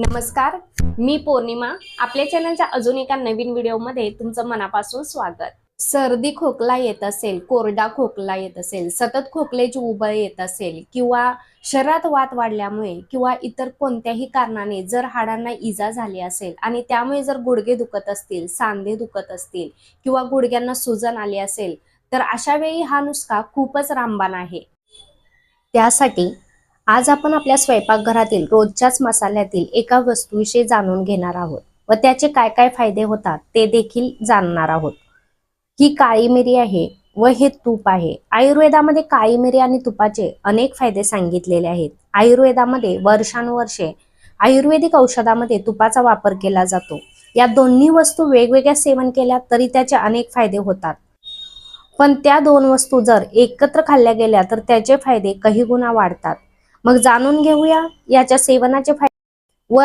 नमस्कार मी पौर्णिमा. आपल्या चॅनलच्या अजून एका नवीन व्हिडिओमध्ये तुमचं मनापासून स्वागत. सर्दी खोकला येत असेल कोरडा खोकला येत असेल सतत खोकल्याची उबळ येत असेल किंवा शरीरात वात वाढल्यामुळे किंवा इतर कोणत्याही कारणाने जर हाडांना इजा झाली असेल आणि त्यामुळे जर गुडघे दुखत असतील सांधे दुखत असतील किंवा गुडघ्यांना सुजन आली असेल तर अशा वेळी हा नुसका खूपच रामबाण आहे. त्यासाठी आज आपण आपल्या स्वयंपाकघरातील रोजच्याच मसाल्यातील एका वस्तूविषयी जाणून घेणार आहोत व त्याचे काय काय फायदे होतात ते देखील जाणणार आहोत. ही काळी मिरी आहे व हे तूप आहे. आयुर्वेदामध्ये काळी मिरी आणि तुपाचे अनेक फायदे सांगितलेले आहेत. आयुर्वेदामध्ये वर्षानुवर्षे आयुर्वेदिक औषधामध्ये तुपाचा वापर केला जातो. या दोन्ही वस्तू वेगवेगळ्या सेवन केल्या तरी त्याचे अनेक फायदे होतात. पण त्या दोन वस्तू जर एकत्र खाल्ल्या गेल्या तर त्याचे फायदे काही गुणा वाढतात. मग जाणून घेऊया याच्या सेवनाचे फायदे. व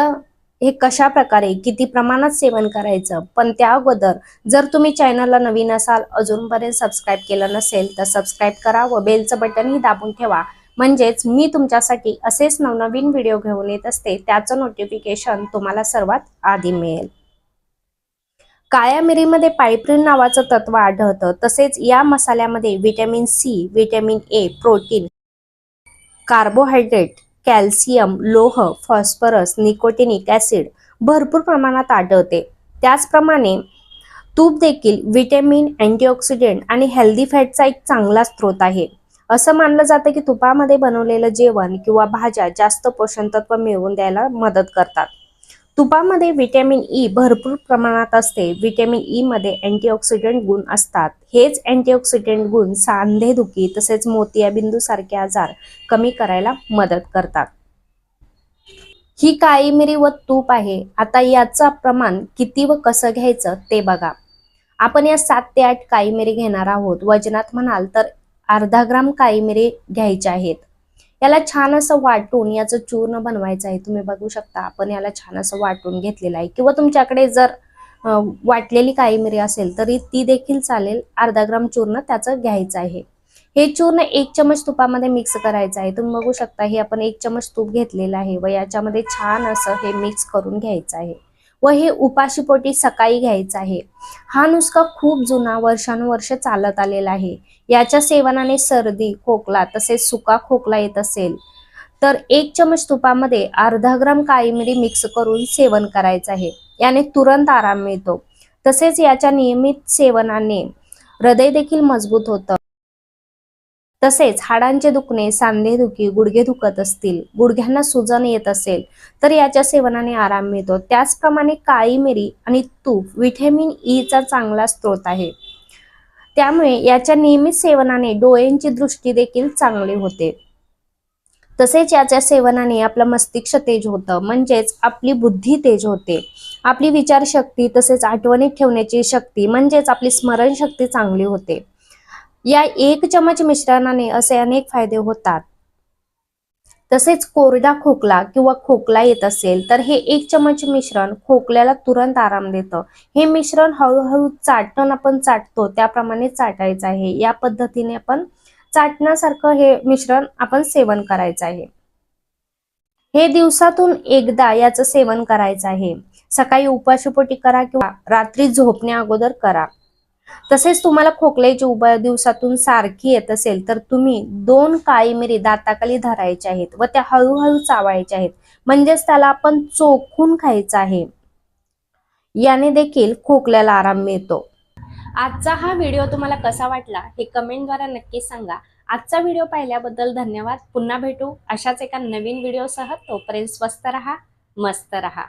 हे कशा प्रकारे किती प्रमाणात सेवन करायचं? पण त्या अगोदर जर तुम्ही चॅनलला नवीन असाल अजूनपर्यंत सबस्क्राईब केलं नसेल तर सबस्क्राईब करा व बेलचं बटनही दाबून ठेवा. म्हणजेच मी तुमच्यासाठी असेच नवनवीन व्हिडिओ घेऊन येत असते त्याचं नोटिफिकेशन तुम्हाला सर्वात आधी मिळेल. काळ्या मिरीमध्ये पायप्रिन नावाचं तत्व आढळतं. तसेच या मसाल्यामध्ये vitamin C vitamin A protein carbohydrate calcium लोह फॉस्फरस निकोटिनिक ऍसिड भरपूर प्रमाणात आढळते. त्याचप्रमाणे तूप देखील व्हिटॅमिन अँटीऑक्सिडेंट आणि हेल्दी फॅटचा एक चांगला स्रोत आहे. असं मानलं जातं की तुपामध्ये बनवलेलं जेवण किंवा भाज्या जास्त पोषण तत्व मिळवून द्यायला मदत करतात. तुपामध्ये व्हिटॅमिन ई भरपूर प्रमाणात असते. व्हिटॅमिन ई मध्ये अँटीऑक्सिडंट गुण असतात. हेच अँटीऑक्सिडंट गुण सांधेदुखी तसेच मोतियाबिंदू सारखे आजार कमी करायला मदत करतात. ही काळी मिरी व तूप आहे. आता याचं प्रमाण किती व कसं घ्यायचं ते बघा. आपण या सात ते आठ काळी मिरी घेणार आहोत. वजनात म्हणाल तर अर्धा ग्राम काळी मिरी घ्यायच्या आहेत. याला छान असं वाटून याचं चूर्ण बनवायचं आहे. तुम्ही बघू शकता आपण याला छान असं वाटून घेतलेलं आहे. किंवा तुमच्याकडे जर वाटलेली काळी मिरी असेल तरी ती देखील चालेल. अर्धा ग्राम चूर्ण त्याचं घ्यायचं आहे. हे चूर्ण एक चमच तुपामध्ये मिक्स करायचं आहे. तुम्ही बघू शकता हे आपण एक चमच तूप घेतलेलं आहे व याच्यामध्ये छान असं हे मिक्स करून घ्यायचं आहे. व हे उपाशीपोटी सकाळी घ्यायचं आहे. हा नुसका खूप जुना वर्षानुवर्ष चालत आलेला आहे. याच्या सेवनाने सर्दी खोकला तसेच सुका खोकला येत असेल. तर एक चमच तुपामध्ये अर्धा ग्राम काळी मिरी मिक्स करून सेवन करायचं आहे. याने तुरंत आराम मिळतो. तसेच याच्या नियमित सेवनाने हृदय देखील मजबूत होतं. तसेच हाडांचे दुखणे सांधेदुखी गुडघे दुखत असतील गुडघ्यांना सुजन येत असेल तर याच्या सेवनाने आराम मिळतो. त्याचप्रमाणे काळी मिरी आणि तूप व्हिटॅमिन ई चा चांगला स्रोत आहे. त्यामुळे याच्या नियमित सेवनाने डोळ्यांची दृष्टी देखील चांगली होते. तसेच याच्या सेवनाने आपलं मस्तिष्क तेज होतं म्हणजेच आपली बुद्धी तेज होते. आपली विचारशक्ती तसेच आठवणीत ठेवण्याची शक्ती म्हणजेच आपली स्मरणशक्ती चांगली होते. या एक चमच मिश्रणाने असे अनेक फायदे होतात. तसेच कोरडा खोकला किंवा खोकला येत असेल तर हे एक चमच मिश्रण खोकल्याला तुरंत आराम देतं. हे मिश्रण हळूहळू चाटण आपण चाटतो त्याप्रमाणे चाटायचं आहे. या पद्धतीने आपण चाटण्यासारखं हे मिश्रण आपण सेवन करायचं आहे. हे दिवसातून एकदा याचं सेवन करायचं आहे. सकाळी उपाशीपोटी करा किंवा रात्री झोपण्या अगोदर करा. तसेच तुम्हाला खोकल्याची उभ्या दिवसातून सारखी येत असेल तर तुम्ही दोन काळी मिरी दाताखाली धरायच्या आहेत व त्या हळूहळू चावायच्या आहेत. म्हणजेच त्याला आपण चोखून खायचं आहे. याने देखील खोकल्याला आराम मिळतो. आजचा हा व्हिडिओ तुम्हाला कसा वाटला हे कमेंटद्वारे नक्की सांगा. आजचा व्हिडिओ पाहिल्याबद्दल धन्यवाद. पुन्हा भेटू अशाच एका नवीन व्हिडिओसह. तोपर्यंत स्वस्त रहा मस्त रहा.